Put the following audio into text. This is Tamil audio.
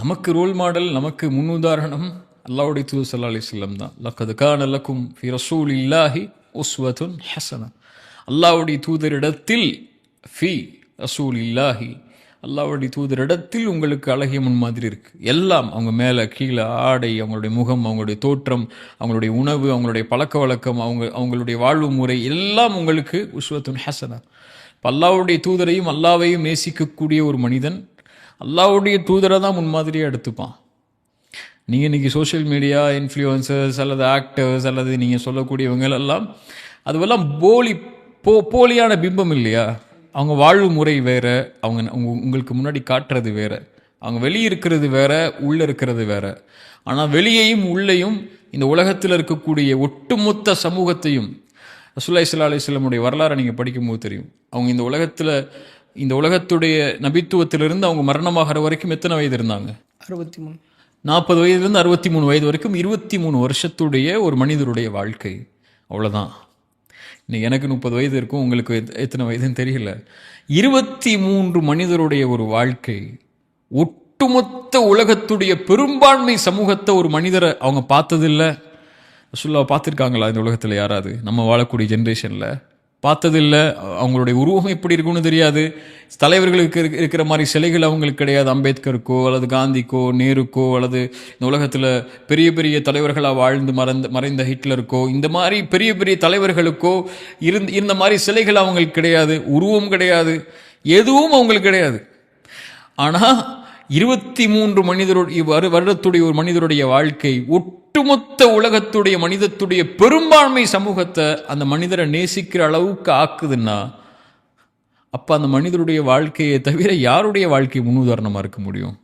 நமக்கு ரோல் மாடல் நமக்கு முன்னுதாரணம் அல்லாவுடைய தூது சல்லா அலிஸ்லம் தான். லக்கது கான லக்கும் ஃபி ரசூல் இல்லாஹி உஸ்வத்துன் ஹசனா. அல்லாவுடைய தூதரிடத்தில் ஃபி ரசூல் இல்லாஹி அல்லாவுடைய தூதரிடத்தில் உங்களுக்கு அழகிய முன்மாதிரி இருக்குது எல்லாம் அவங்க மேலே கீழே ஆடை அவங்களுடைய முகம் அவங்களுடைய தோற்றம் அவங்களுடைய உணவு அவங்களுடைய பழக்க வழக்கம் அவங்க அவங்களுடைய வாழ்வு முறை எல்லாம் உங்களுக்கு உஸ்வத்துன் ஹசனா. இப்போ அல்லாவுடைய தூதரையும் அல்லாவையும் நேசிக்கக்கூடிய ஒரு மனிதன் அல்லாவுடைய தூதரை தான் முன்மாதிரியாக எடுத்துப்பான். நீங்கள் இன்றைக்கி சோஷியல் மீடியா இன்ஃப்ளூயன்சர்ஸ் அல்லது ஆக்டர்ஸ் அல்லது நீங்கள் சொல்லக்கூடியவங்களெல்லாம் அதுவெல்லாம் போலி போ போலியான பிம்பம் இல்லையா? அவங்க வாழ்வு முறை வேறு அவங்க உங்களுக்கு முன்னாடி காட்டுறது வேறு அவங்க வெளியே இருக்கிறது வேற உள்ளே இருக்கிறது வேற. ஆனால் வெளியையும் உள்ளேயும் இந்த உலகத்தில் இருக்கக்கூடிய ஒட்டுமொத்த சமூகத்தையும் ரசுல்லா இஸ்லா அலிஸ்லமுடைய வரலாறை நீங்கள் படிக்கும்போது தெரியும். அவங்க இந்த உலகத்தில் இந்த உலகத்துடைய நபித்துவத்திலிருந்து அவங்க மரணமாகிற வரைக்கும் எத்தனை வயது இருந்தாங்க? அறுபத்தி மூணு. நாற்பது வயதுலேருந்து அறுபத்தி மூணு வயது வரைக்கும் இருபத்தி மூணு வருஷத்துடைய ஒரு மனிதருடைய வாழ்க்கை. அவ்வளோதான் இன்னைக்கு எனக்கு முப்பது வயது இருக்கும் உங்களுக்கு எத்த- எத்தனை வயதுன்னு தெரியல. இருபத்தி மூன்று மனிதருடைய ஒரு வாழ்க்கை ஒட்டுமொத்த உலகத்துடைய பெரும்பான்மை சமூகத்தை ஒரு மனிதரை அவங்க பார்த்ததில்ல. ரசுல்லா பார்த்துருக்காங்களா இந்த உலகத்தில் யாராவது? நம்ம வாழக்கூடிய ஜென்ரேஷனில் பார்த்ததில்ல. அவங்களுடைய உருவம் எப்படி இருக்கும்னு தெரியாது. தலைவர்களுக்கு இருக்கிற மாதிரி சிலைகள் அவங்களுக்கு கிடையாது. அம்பேத்கருக்கோ அல்லது காந்திக்கோ நேருக்கோ அல்லது இந்த உலகத்தில் பெரிய பெரிய தலைவர்களாக வாழ்ந்து மறந்து மறைந்த ஹிட்லருக்கோ இந்த மாதிரி பெரிய பெரிய தலைவர்களுக்கோ இருந்த இருந்த மாதிரி சிலைகள் அவங்களுக்கு கிடையாது. உருவம் கிடையாது. எதுவும் அவங்களுக்கு கிடையாது. ஆனால் இருபத்தி மூன்று மனிதருடைய வரு- வருடத்துடைய ஒரு மனிதருடைய வாழ்க்கை ஒட்டுமொத்த உலகத்துடைய மனிதத்துடைய பெரும்பான்மை சமூகத்தை அந்த மனிதரை நேசிக்கிற அளவுக்கு ஆக்குதுன்னா அப்போ அந்த மனிதருடைய வாழ்க்கையை தவிர யாருடைய வாழ்க்கை முன்னுதாரணமாக இருக்க முடியும்?